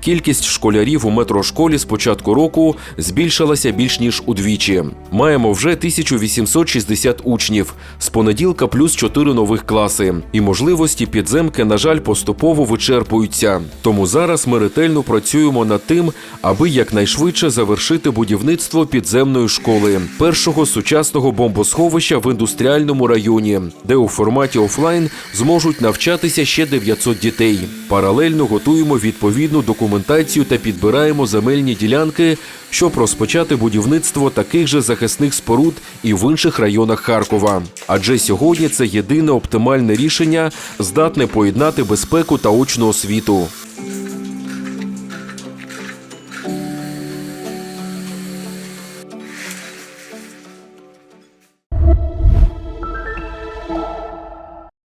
Кількість школярів у метрошколі з початку року збільшилася більш ніж удвічі. Маємо вже 1860 учнів. З понеділка плюс 4 нових класи. І можливості підземки, на жаль, поступово вичерпуються. Тому зараз ми ретельно працюємо над тим, аби якнайшвидше завершити будівництво підземної школи, першого сучасного бомбосховища в індустріальному районі, де у форматі офлайн зможуть навчатися ще 900 дітей. Паралельно готуємо відповідну документацію та підбираємо земельні ділянки, щоб розпочати будівництво таких же захисних споруд і в інших районах Харкова. Адже сьогодні це єдине оптимальне рішення, здатне поєднати безпеку та очну освіту.